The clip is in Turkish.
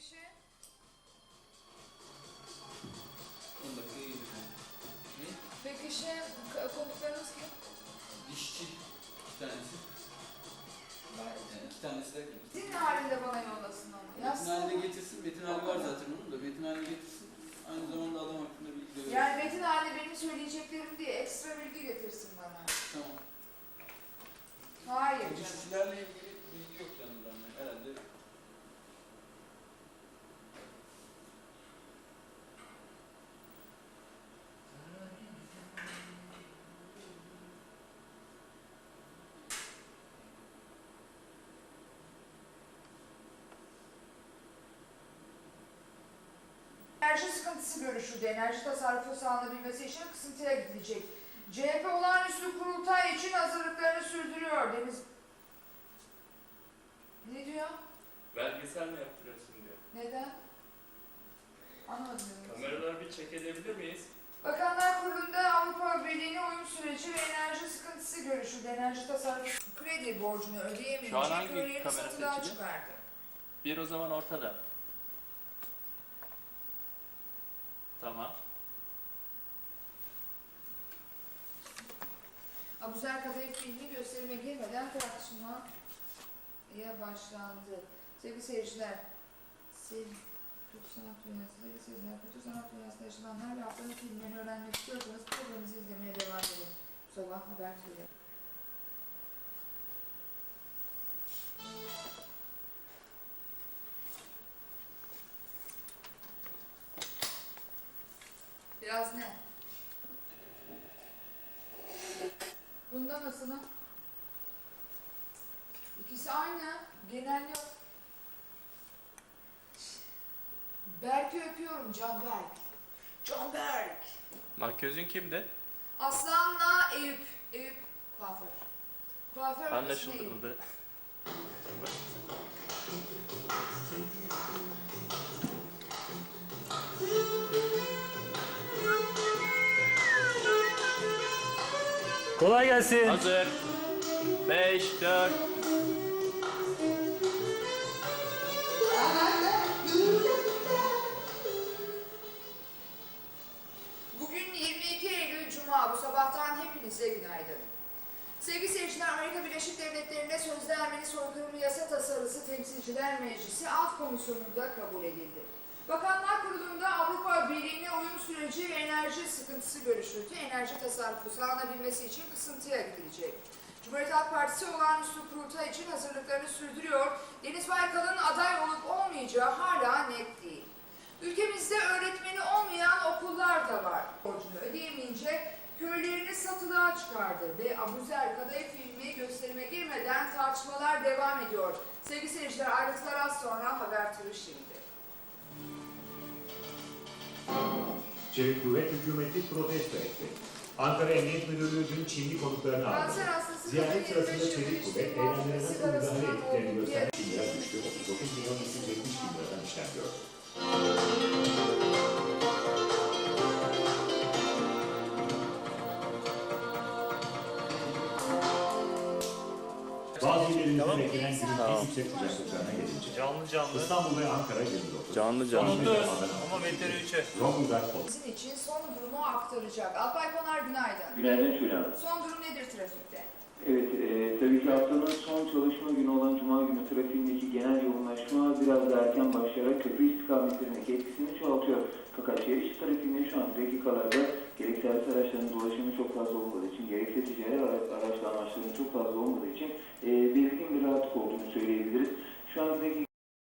kişi. 10 dakika gelir. Ne? Peki şey, k- konuklarınız kim? Dişçi. İki tanesi. Yani iki tanesi de Metin halinde bana yollasın onu. Metin Yazsın haline getirsin. Metin hali var zaten onun da. Metin haline getirsin. Aynı zamanda adam hakkında bilgi de verir. Yani Metin halinde benim söyleyeceklerim diye ekstra bilgi getirsin bana. Tamam. Hayır canım. dişçilerle ilgili bilgi yok Enerji sıkıntısı görüşüldü. Enerji tasarrufu sağlanabilmesi için kısıntıya gidilecek. CHP olağanüstü kurultay için hazırlıklarını sürdürüyor. Deniz... Ne diyor? Belgesel mi yaptırıyorsun diyor. Neden? Anlamadım. Kameraları bir çek edebilir miyiz? Bakanlar Kurulu'nda Avrupa Birliği'ne uyum süreci ve enerji sıkıntısı görüşüldü. Enerji tasarrufu kredi borcunu Şu an ödeyemeyince hangi kamera seçili? çıkardı. Bir o zaman ortada. Tamam. Abuzer Kadayıf filmi gösterime girmeden tartışmaya başlandı. Sevgili seyirciler, sev Türk sanat dünyasında, sevgili seyirciler, Türk sanat dünyasında yaşananlar ve haftanın filmlerini öğrenmek istiyorsanız programımızı izlemeye devam edin. Bu sabah haber türü. Biraz ne? Bunda nasıl? İkisi aynı. Genel yok. Berk'i öpüyorum. Can Berk. Can Berk. Makyözün kimdi? Aslan'la Eyüp. Eyüp kuaför. Kuaför Anlaşıldı Eyüp. burada. Kolay gelsin. Hazır. 5, 4. Bugün 22 Eylül Cuma. Bu sabahtan hepinize günaydın. Sevgili seyirciler, Amerika Birleşik Devletleri'nde sözde Ermeni soykırımı yasa tasarısı Temsilciler Meclisi Alt Komisyonu'nda kabul edildi. Bakanlar Kurulu'nda Avrupa Birliği'ne uyum süreci ve enerji sıkıntısı görüşüldü. Enerji tasarrufu sağlanabilmesi için kısıntıya gidilecek. Cumhuriyet Halk Partisi olağanüstü kurultay için hazırlıklarını sürdürüyor. Deniz Baykal'ın aday olup olmayacağı hala net değil. Ülkemizde öğretmeni olmayan okullar da var. Borcunu ödeyemeyince köylerini satılığa çıkardı ve Abuzer Kadayıf filmi gösterime girmeden tartışmalar devam ediyor. Sevgili seyirciler ayrıntılar az sonra haber turu şimdi. Çevik Kuvvet hükümeti protesto etti. Ankara Emniyet Müdürlüğü dün Çinli konuklarını aldı. Ziyaret sırasında 25 Çevik Kuvvet eylemlere nasıl müdahale ettiklerini gösteren Çinliler düştü. 39 milyon 270 bin liradan işlem gördü. Sıcaklıklarına gelince. Canlı canlı. İstanbul ve Ankara 29. Canlı Sonunda İzmir, Adana, ama veteri 3'e. Zonguldak, Konya. Sizin için son durumu aktaracak. Alpay Konar günaydın. Günaydın Şule Hanım. Son durum nedir trafikte? Evet, e, tabii ki haftanın son çalışma günü olan Cuma günü trafiğindeki genel yoğunlaşma biraz da erken başlayarak köprü istikametlerindeki etkisini çoğaltıyor. Fakat şehir içi şu an dakikalarda gerek servis araçlarının dolaşımı çok fazla olmadığı için, gerekse ticari ara- araçlı amaçların çok fazla olmadığı için e, belirgin bir rahatlık olduğunu söyleyebiliriz. Şu an peki